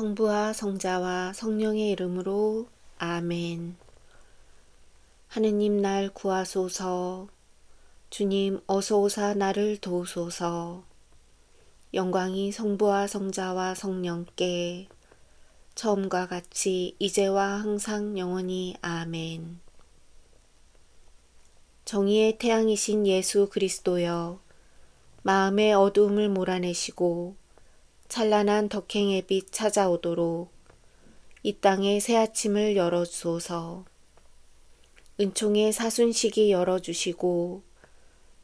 성부와 성자와 성령의 이름으로 아멘. 하느님 날 구하소서. 주님 어서 오사 나를 도우소서. 영광이 성부와 성자와 성령께 처음과 같이 이제와 항상 영원히 아멘. 정의의 태양이신 예수 그리스도여 마음의 어두움을 몰아내시고 찬란한 덕행의 빛 찾아오도록 이 땅의 새 아침을 열어주소서. 은총의 사순식이 열어주시고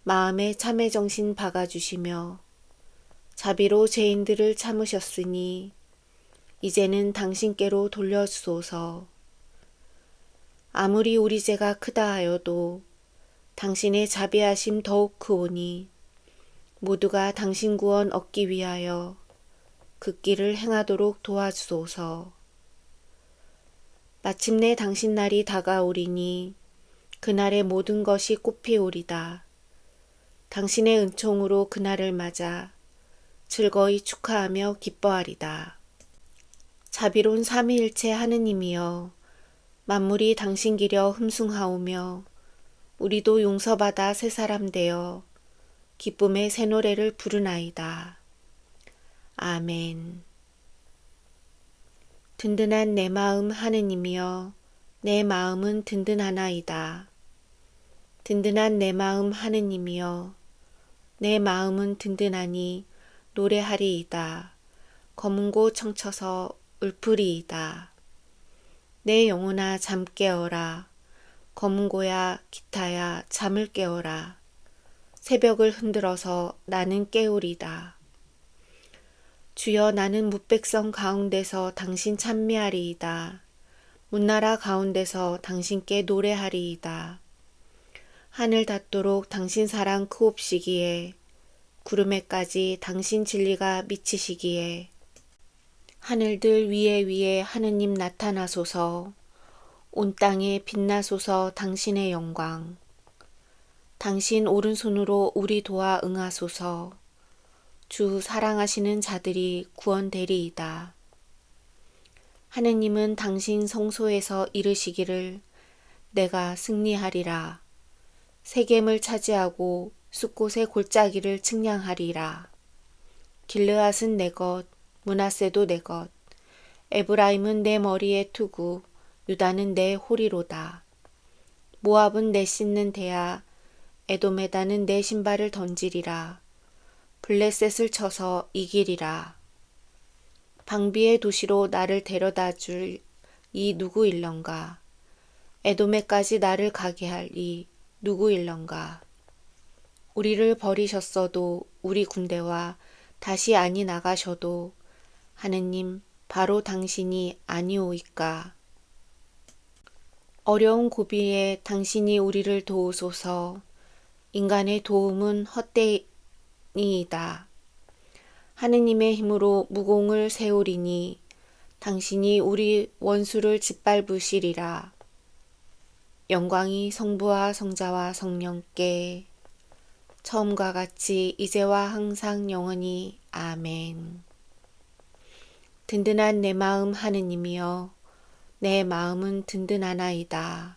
마음의 참회 정신 박아주시며 자비로 죄인들을 참으셨으니 이제는 당신께로 돌려주소서. 아무리 우리 죄가 크다 하여도 당신의 자비하심 더욱 크오니 모두가 당신 구원 얻기 위하여 그 길을 행하도록 도와주소서. 마침내 당신 날이 다가오리니 그날의 모든 것이 꽃피오리다. 당신의 은총으로 그날을 맞아 즐거이 축하하며 기뻐하리다. 자비로운 삼위일체 하느님이여 만물이 당신 기려 흠숭하오며 우리도 용서받아 새 사람 되어 기쁨의 새 노래를 부르나이다. 아멘. 든든한 내 마음 하느님이여 내 마음은 든든하나이다. 든든한 내 마음 하느님이여 내 마음은 든든하니 노래하리이다. 검은고 청쳐서 울프리이다. 내 영혼아 잠 깨어라. 검은고야 기타야 잠을 깨어라. 새벽을 흔들어서 나는 깨우리다. 주여 나는 무백성 가운데서 당신 찬미하리이다. 문나라 가운데서 당신께 노래하리이다. 하늘 닿도록 당신 사랑 크옵시기에 구름에까지 당신 진리가 미치시기에 하늘들 위에 위에 하느님 나타나소서 온 땅에 빛나소서 당신의 영광 당신 오른손으로 우리 도와 응하소서 주 사랑하시는 자들이 구원되리이다. 하느님은 당신 성소에서 이르시기를 내가 승리하리라. 세겜을 차지하고 숲곳의 골짜기를 측량하리라. 길르앗은 내 것, 문하세도 내 것, 에브라임은 내 머리의 투구, 유다는 내 호리로다. 모압은 내 씻는 대야, 에도메다는 내 신발을 던지리라. 블레셋을 쳐서 이기리라. 방비의 도시로 나를 데려다 줄 이 누구일런가? 에도메까지 나를 가게 할 이 누구일런가? 우리를 버리셨어도 우리 군대와 다시 아니 나가셔도 하느님 바로 당신이 아니오이까? 어려운 고비에 당신이 우리를 도우소서 인간의 도움은 헛되이 이이다. 하느님의 힘으로 무공을 세우리니 당신이 우리 원수를 짓밟으시리라. 영광이 성부와 성자와 성령께 처음과 같이 이제와 항상 영원히 아멘. 든든한 내 마음 하느님이여 내 마음은 든든하나이다.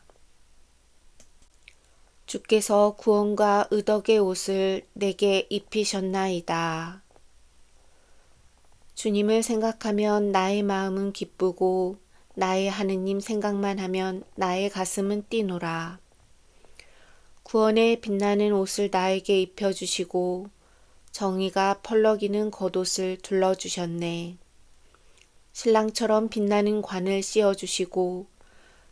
주께서 구원과 의덕의 옷을 내게 입히셨나이다. 주님을 생각하면 나의 마음은 기쁘고 나의 하느님 생각만 하면 나의 가슴은 뛰노라. 구원의 빛나는 옷을 나에게 입혀주시고 정의가 펄럭이는 겉옷을 둘러주셨네. 신랑처럼 빛나는 관을 씌워주시고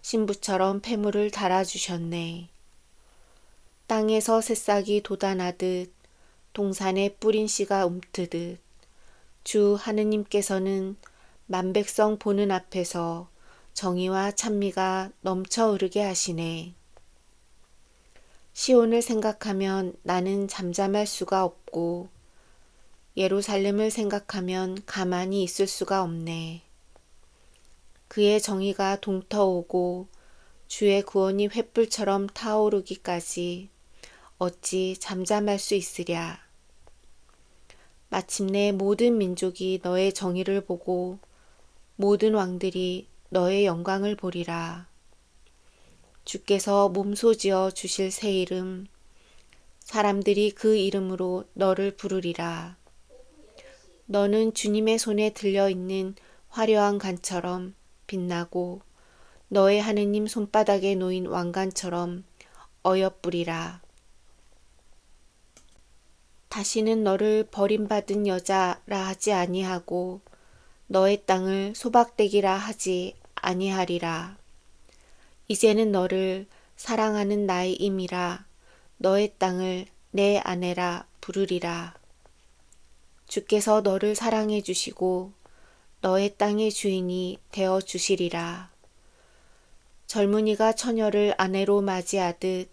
신부처럼 폐물을 달아주셨네. 땅에서 새싹이 돋아나듯 동산에 뿌린 씨가 움트듯 주 하느님께서는 만백성 보는 앞에서 정의와 찬미가 넘쳐 흐르게 하시네. 시온을 생각하면 나는 잠잠할 수가 없고 예루살렘을 생각하면 가만히 있을 수가 없네. 그의 정의가 동터오고 주의 구원이 횃불처럼 타오르기까지 어찌 잠잠할 수 있으랴. 마침내 모든 민족이 너의 정의를 보고 모든 왕들이 너의 영광을 보리라. 주께서 몸소지어 주실 새 이름 사람들이 그 이름으로 너를 부르리라. 너는 주님의 손에 들려 있는 화려한 간처럼 빛나고 너의 하느님 손바닥에 놓인 왕관처럼 어여쁘리라. 다시는 너를 버림받은 여자라 하지 아니하고 너의 땅을 소박대기라 하지 아니하리라. 이제는 너를 사랑하는 나의 임이라 너의 땅을 내 아내라 부르리라. 주께서 너를 사랑해 주시고 너의 땅의 주인이 되어 주시리라. 젊은이가 처녀를 아내로 맞이하듯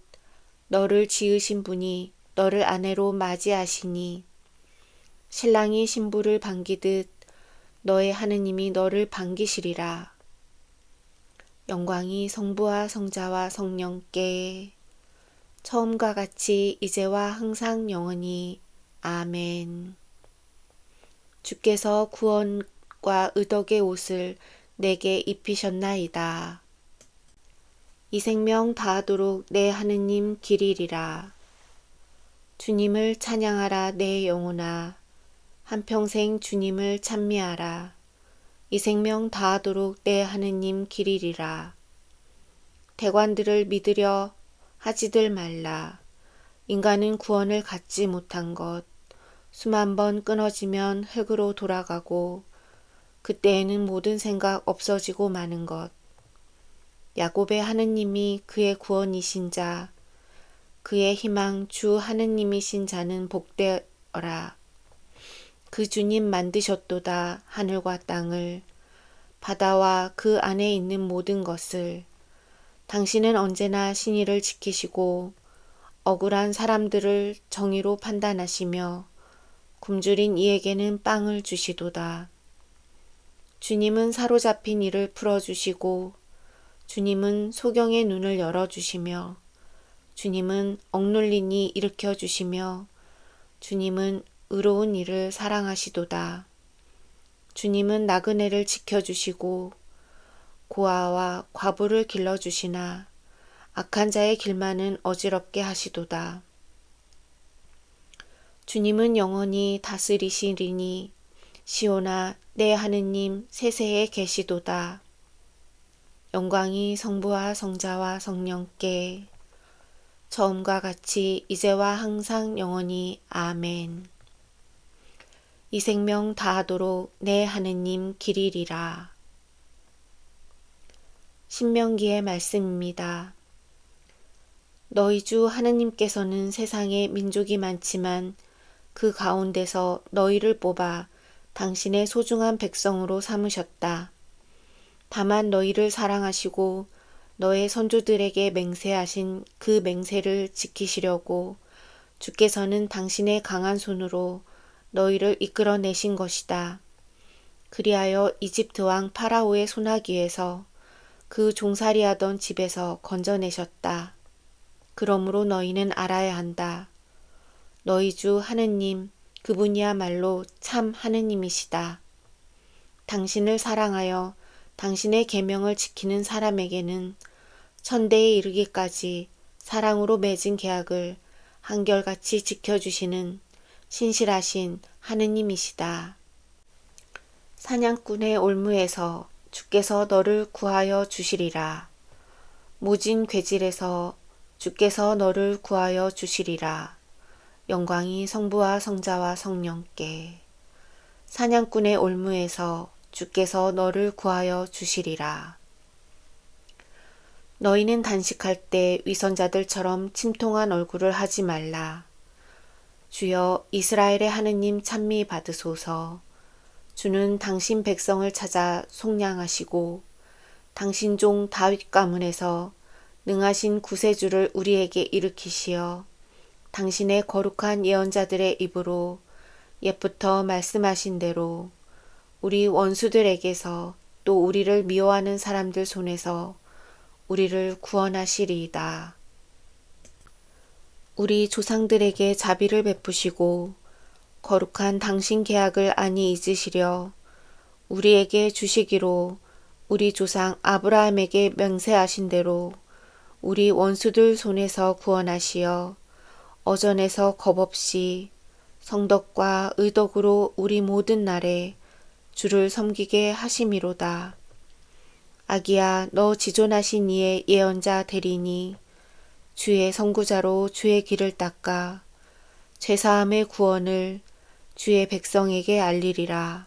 너를 지으신 분이 너를 아내로 맞이하시니 신랑이 신부를 반기듯 너의 하느님이 너를 반기시리라. 영광이 성부와 성자와 성령께 처음과 같이 이제와 항상 영원히 아멘. 주께서 구원과 의덕의 옷을 내게 입히셨나이다. 이 생명 다하도록 내 하느님 길이리라. 주님을 찬양하라 내 영혼아. 한평생 주님을 찬미하라. 이 생명 다하도록 내 하느님 길이리라. 대관들을 믿으려 하지들 말라. 인간은 구원을 갖지 못한 것. 수만 번 끊어지면 흙으로 돌아가고 그때에는 모든 생각 없어지고 마는 것. 야곱의 하느님이 그의 구원이신 자, 그의 희망 주 하느님이신 자는 복되어라. 그 주님 만드셨도다 하늘과 땅을, 바다와 그 안에 있는 모든 것을. 당신은 언제나 신의를 지키시고 억울한 사람들을 정의로 판단하시며 굶주린 이에게는 빵을 주시도다. 주님은 사로잡힌 이를 풀어주시고 주님은 소경의 눈을 열어주시며 주님은 억눌린 이 일으켜 주시며 주님은 의로운 이를 사랑하시도다. 주님은 나그네를 지켜주시고 고아와 과부를 길러주시나 악한 자의 길만은 어지럽게 하시도다. 주님은 영원히 다스리시리니 시오나 내 하느님 세세에 계시도다. 영광이 성부와 성자와 성령께 처음과 같이 이제와 항상 영원히 아멘. 이 생명 다하도록 내 하느님 길이리라. 신명기의 말씀입니다. 너희 주 하느님께서는 세상에 민족이 많지만 그 가운데서 너희를 뽑아 당신의 소중한 백성으로 삼으셨다. 다만 너희를 사랑하시고 너의 선조들에게 맹세하신 그 맹세를 지키시려고 주께서는 당신의 강한 손으로 너희를 이끌어내신 것이다. 그리하여 이집트 왕 파라오의 소나기에서 그 종살이하던 집에서 건져내셨다. 그러므로 너희는 알아야 한다. 너희 주 하느님 그분이야말로 참 하느님이시다. 당신을 사랑하여 당신의 계명을 지키는 사람에게는 천대에 이르기까지 사랑으로 맺은 계약을 한결같이 지켜주시는 신실하신 하느님이시다. 사냥꾼의 올무에서 주께서 너를 구하여 주시리라. 무진 괴질에서 주께서 너를 구하여 주시리라. 영광이 성부와 성자와 성령께 사냥꾼의 올무에서 주께서 너를 구하여 주시리라. 너희는 단식할 때 위선자들처럼 침통한 얼굴을 하지 말라. 주여 이스라엘의 하느님 찬미 받으소서. 주는 당신 백성을 찾아 속량하시고 당신 종 다윗 가문에서 능하신 구세주를 우리에게 일으키시어 당신의 거룩한 예언자들의 입으로 옛부터 말씀하신 대로 우리 원수들에게서 또 우리를 미워하는 사람들 손에서 우리를 구원하시리이다. 우리 조상들에게 자비를 베푸시고 거룩한 당신 계약을 안이 잊으시려 우리에게 주시기로 우리 조상 아브라함에게 맹세하신 대로 우리 원수들 손에서 구원하시어 어전에서 겁없이 성덕과 의덕으로 우리 모든 날에 주를 섬기게 하심이로다. 아기야 너 지존하신 이의 예언자 되리니 주의 선구자로 주의 길을 닦아 죄사함의 구원을 주의 백성에게 알리리라.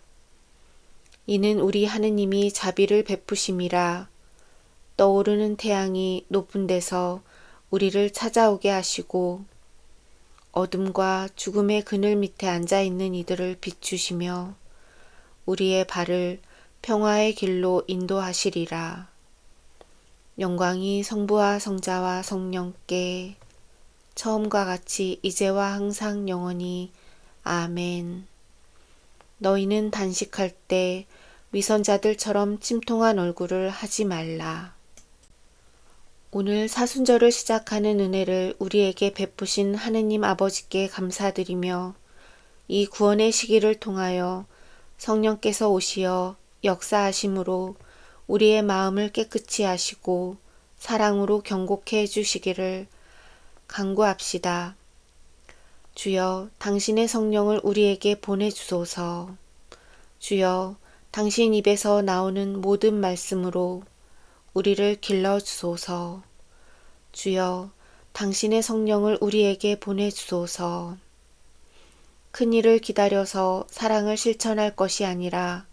이는 우리 하느님이 자비를 베푸심이라 떠오르는 태양이 높은 데서 우리를 찾아오게 하시고 어둠과 죽음의 그늘 밑에 앉아 있는 이들을 비추시며 우리의 발을 평화의 길로 인도하시리라. 영광이 성부와 성자와 성령께 처음과 같이 이제와 항상 영원히 아멘. 너희는 단식할 때 위선자들처럼 침통한 얼굴을 하지 말라. 오늘 사순절을 시작하는 은혜를 우리에게 베푸신 하느님 아버지께 감사드리며 이 구원의 시기를 통하여 성령께서 오시어 역사하심으로 우리의 마음을 깨끗이 하시고 사랑으로 경고케 해주시기를 간구합시다. 주여 당신의 성령을 우리에게 보내주소서. 주여 당신 입에서 나오는 모든 말씀으로 우리를 길러주소서. 주여 당신의 성령을 우리에게 보내주소서. 큰 일을 기다려서 사랑을 실천할 것이 아니라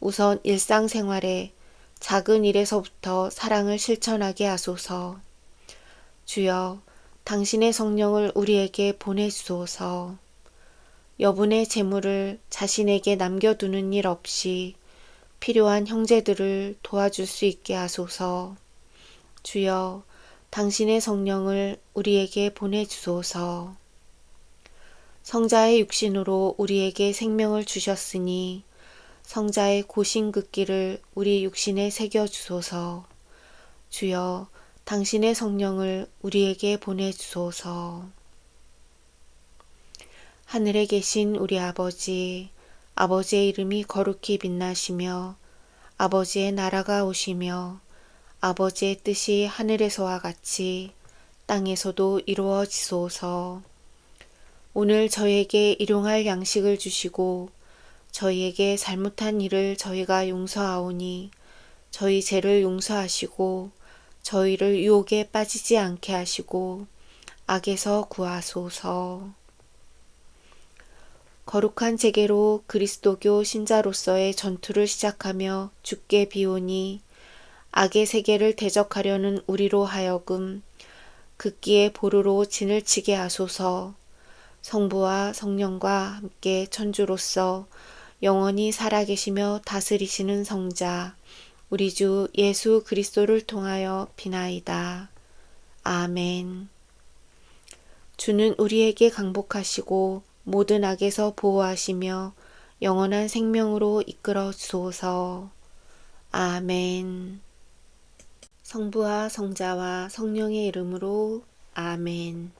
우선 일상생활에 작은 일에서부터 사랑을 실천하게 하소서. 주여 당신의 성령을 우리에게 보내주소서. 여분의 재물을 자신에게 남겨두는 일 없이 필요한 형제들을 도와줄 수 있게 하소서. 주여, 당신의 성령을 우리에게 보내주소서. 성자의 육신으로 우리에게 생명을 주셨으니 성자의 고신극기를 우리 육신에 새겨 주소서. 주여, 당신의 성령을 우리에게 보내 주소서. 하늘에 계신 우리 아버지, 아버지의 이름이 거룩히 빛나시며 아버지의 나라가 오시며 아버지의 뜻이 하늘에서와 같이 땅에서도 이루어지소서. 오늘 저에게 일용할 양식을 주시고 저희에게 잘못한 일을 저희가 용서하오니 저희 죄를 용서하시고 저희를 유혹에 빠지지 않게 하시고 악에서 구하소서. 거룩한 재계로 그리스도교 신자로서의 전투를 시작하며 죽게 비오니 악의 세계를 대적하려는 우리로 하여금 극기의 보루로 진을 치게 하소서. 성부와 성령과 함께 천주로서 영원히 살아계시며 다스리시는 성자 우리 주 예수 그리스도를 통하여 비나이다. 아멘. 주는 우리에게 강복하시고 모든 악에서 보호하시며 영원한 생명으로 이끌어 주소서. 아멘. 성부와 성자와 성령의 이름으로 아멘.